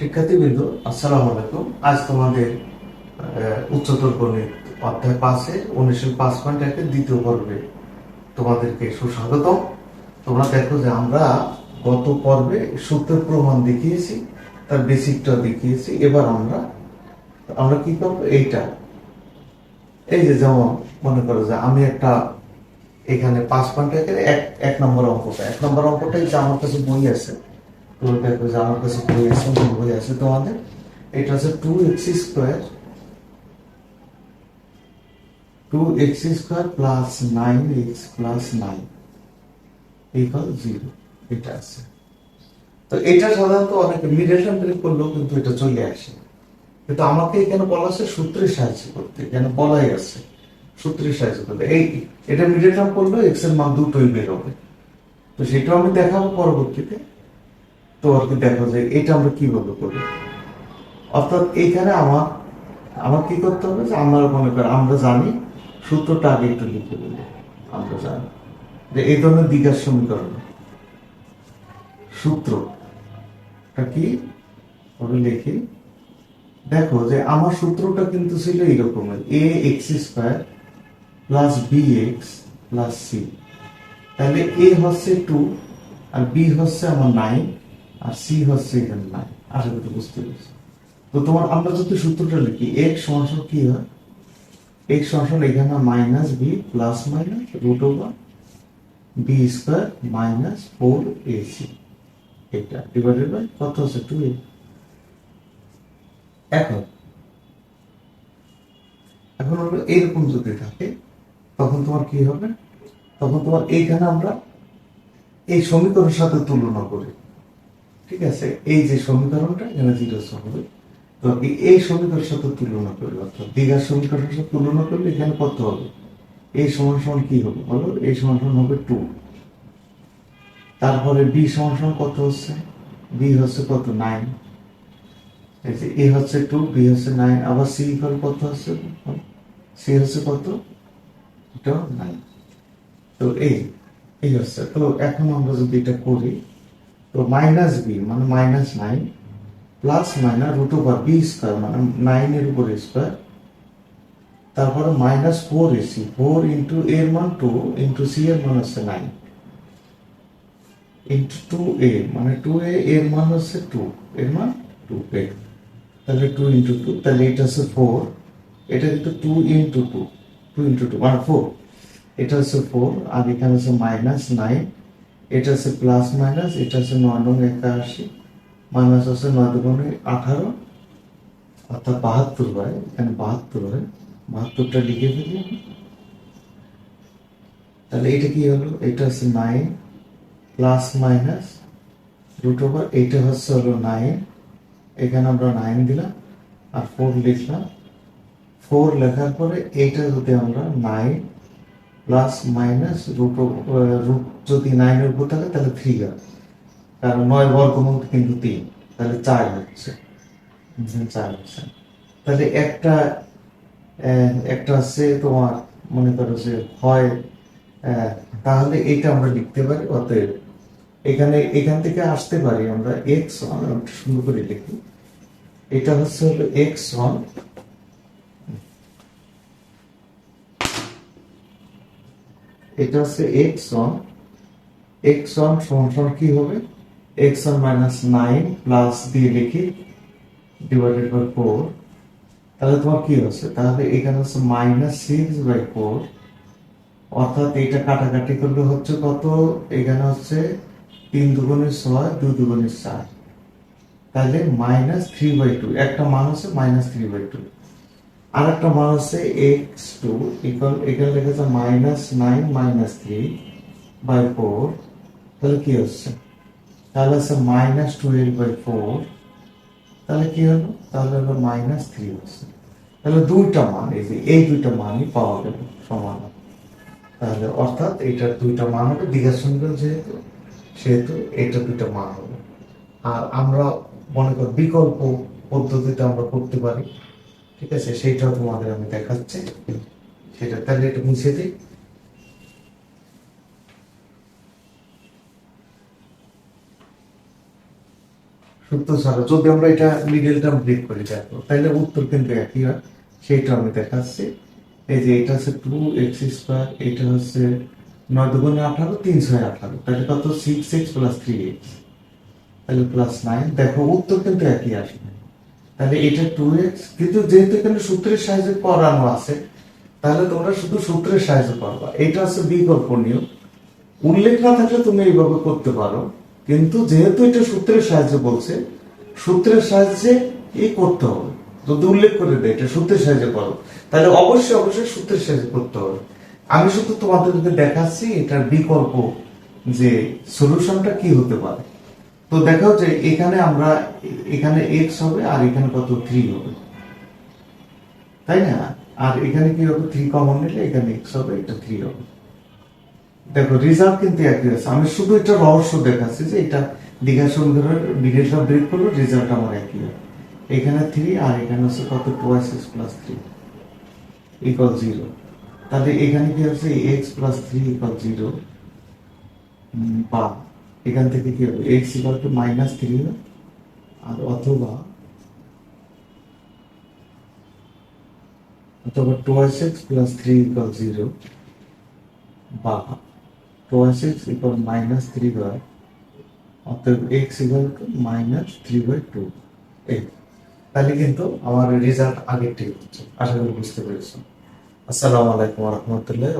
শিক্ষার্থীবৃন্দ, আসসালামু আলাইকুম। আজ তোমাদের উচ্চতর গণিত অধ্যায় পাঁচে, উনিশের পাঁচ পয়েন্ট একের দ্বিতীয় পর্বে তোমাদেরকে সুস্বাগতম। তোমরা দেখো যে আমরা গত পর্বে সূত্রের প্রমাণ দেখিয়েছি, তার বেসিকটা দেখিয়েছি, এবার আমরা আমরা কি করব? এইটা। এই যে যেমন মনে করো যে আমি একটা এখানে পাঁচ পয়েন্ট একের এক এক নম্বর অঙ্কটা, এক নম্বর অঙ্কটাই যে আমার কাছে বই আছে আমার কাছে আছে আছে এটা হচ্ছে two x square two x square plus nine x plus nine equal zero এটা আছে। তো এটা সাধারণত অনেকে মিডল টার্ম করলেও কিন্তু এটা চলে আসে। কিন্তু আমাকে এখানে বলা আছে সূত্রের সাহায্য করতে। এখানে বলাই আছে সূত্রের সাহায্য করতে। এই এটা মিডল টার্ম করলে এক্সের মান দুটোই বের হবে। তো সেটাও আমি দেখাবো পরবর্তীতে। তো আর কি দেখো যে এটা আমরা কীভাবে করি? অর্থাৎ এইখানে আমার আমার কি করতে হবে যে আমরা মনে করি আমরা জানি সূত্রটা আগে একটু লিখে দিলে আমরা জানি যে এই ধরনের দ্বিঘাত সমীকরণ। সূত্র। কি? ওটা লিখি। দেখো যে আমার সূত্রটা কিন্তু ছিল এইরকমের a x square plus b x plus c তাহলে এ হচ্ছে টু আর বি হচ্ছে আমার নাইন আর সি হচ্ছে এখানে নাইন আশা করি বুঝতে পেরেছি। তো তোমার আমরা যদি সূত্রটা লিখি, এক সমান কি হয়? এক সমান এখানে minus b plus minus root over b square minus four a c এটা ডিভাইডেড বাই কত হচ্ছে টু এ এখন এখন হলো এরকম যদি থাকে, তখন তোমার কি হবে? তখন তোমার এইখানে আমরা এই সমীকরণের সাথে তুলনা করি। ঠিক আছে, এই যে সমীকরণটা, এখানে জিরো হবে তো এই- সমীকরণের সাথে তুলনা করি অর্থাৎ দীঘার সমীকরণের সাথে তুলনা করলে এখানে কত হবে? এই সমান সমান কি হবে বলো? এই সমান সমান হবে টু তারপরে বি সমান সমান কত হচ্ছে? বি হচ্ছে কত? নাইন এই এ হচ্ছে টু বি হচ্ছে নাইন আবার সি ইকুয়াল কত হচ্ছে? সি হচ্ছে কত? এটা নাইন তো এই এই হচ্ছে। তো এখন আমরা যদি এটা করি তো মাইনাস বি মানে minus nine plus minus root over b square মানে নাইনের উপর স্কোয়ার তারপরে minus four a c four into এর মান টু ইন্টু সি এর মান হচ্ছে নাইন ইন্টু টু এ মানে টু এ এর মান হচ্ছে টু এর মান টু এ তাহলে টু ইন্টু টু তাহলে এটা হচ্ছে ফোর এটা কিন্তু two into two two into two মানে ফোর এটা হচ্ছে ফোর আর এখানে হচ্ছে মাইনাস নাইন এটা হচ্ছে প্লাস মাইনাস এটা হচ্ছে নয় নং একাশি মাইনাস হচ্ছে নয় দুগুণে আঠারো, অর্থাৎ বাহাত্তর হয়, এখানে বাহাত্তর হয়। বাহাত্তরটা লিখে ফেলি। তাহলে এটা কি হলো? এটা হচ্ছে nine plus minus root over এইটা হচ্ছে হলো নাইন এখানে আমরা নাইন দিলাম, আর ফোর লিখলাম। ফোর লেখার পরে এইটা যদি আমরা nine plus minus root root যদি নাইনের উপর থাকে, তাহলে থ্রি হয়। কারণ নয় বর্গমূল কিন্তু তিন, তাহলে চার হচ্ছে। চার হচ্ছে। তাহলে একটা একটা হচ্ছে তোমার, মনে করো যে হয় তাহলে এটা আমরা লিখতে পারি, অতএব এখানে, এখান থেকে আসতে পারি আমরা এক্স ওয়ান সুন্দর করে লিখি। এটা হচ্ছে হলো এক্স ওয়ান এটা হচ্ছে এক্স ওয়ান এক্স ওয়ান সমান কি হবে? X one minus nine plus দিয়ে লিখি ডিভাইডেড বাই ফোর তাহলে তোমার কি হচ্ছে? তাহলে এখানে হচ্ছে মাইনাস সিক্স বাই ফোর অর্থাৎ এটা কাটাকাটি করলে হচ্ছে কত? এখানে হচ্ছে তিন দুগুণে ছয় দুই দুগুণে চার। তাহলে মাইনাস থ্রি বাই টু একটা মান হচ্ছে মাইনাস থ্রি বাই টু আর একটা মান হচ্ছে এক্স টু ইকুয়াল এখানে লেখা আছে minus nine minus three by four তাহলে কি হচ্ছে? তাহলে হচ্ছে মাইনাস টুয়েলভ বাই ফোর তাহলে কি হলো? তাহলে হলো মাইনাস থ্রি হচ্ছে। তাহলে দুইটা মান, এই যে এই দুইটা মানই পাওয়া গেল সমান। তাহলে অর্থাৎ এইটার দুইটা মান হবে দীঘা সমীকরণ যেহেতু, সেহেতু এটা দুইটা মান হবে। আর আমরা মনে কর বিকল্প পদ্ধতিতে আমরা করতে পারি। ঠিক আছে সেইটাও তোমাদের আমি দেখাচ্ছি। সেটা তাহলে একটু মুছে দিই। যদি আমরা এটা টার্ম ব্রেক তাহলে উত্তর কিন্তু একই হয়। সেইটা আমি দেখাচ্ছি। এই যে এটা হচ্ছে টু এক্স স্কোয়ার এটা হচ্ছে নয় দুগুণে আঠারো তিন ছয় আঠারো। তাহলে কত? Six x plus three x তাহলে প্লাস নাইন দেখো, উত্তর কিন্তু একই আসবে। তাহলে এটা টু এক্স কিন্তু যেহেতু এখানে সূত্রের সাহায্যে করানো আছে, তাহলে তোমরা শুধু সূত্রের সাহায্যে করবা। এটা হচ্ছে বিকল্প নিয়ম উল্লেখ না থাকলে তুমি এইভাবে করতে পারো। কিন্তু যেহেতু এটা সূত্রের সাহায্যে বলছে, সূত্রের সাহায্যে এই করতে হবে। যদি উল্লেখ করে দেয়, এটা সূত্রের সাহায্যে করো। তাহলে অবশ্যই অবশ্যই সূত্রের সাহায্যে করতে হবে। আমি শুধু তোমাদেরকে দেখাচ্ছি এটার বিকল্প যে সলিউশনটা কি হতে পারে। তো দেখাও যে এখানে আমরা, এখানে এক্স হবে আর এখানে কত থ্রি হবে। তাই না? আর এখানে কি হবে? থ্রি কমন নিলে এখানে এক্স হবে, এটা থ্রি হবে। দেখো রেজাল্ট কিন্তু একই আছে। আমি শুধু এটা রহস্য দেখাচ্ছি যে এটা দীঘা সমুদ্রের বিদেশা ব্রেক করল রেজাল্ট আমার একই হবে। এখানে থ্রি আর এখানে হচ্ছে কত? Twice x plus three equal zero তাহলে এখানে কি হচ্ছে? X plus three equal zero বা এখান থেকে কি হবে? X equal to minus three আর অথবা অথবা twice x plus three equal zero বা twice x equal minus three by অতএব x equal to minus three by two এই। তাহলে কিন্তু আমার রেজাল্ট আগের ঠিক হচ্ছে। আশা করি বুঝতে পেরেছ আসসালামু আলাইকুম রহমতুল্লাহ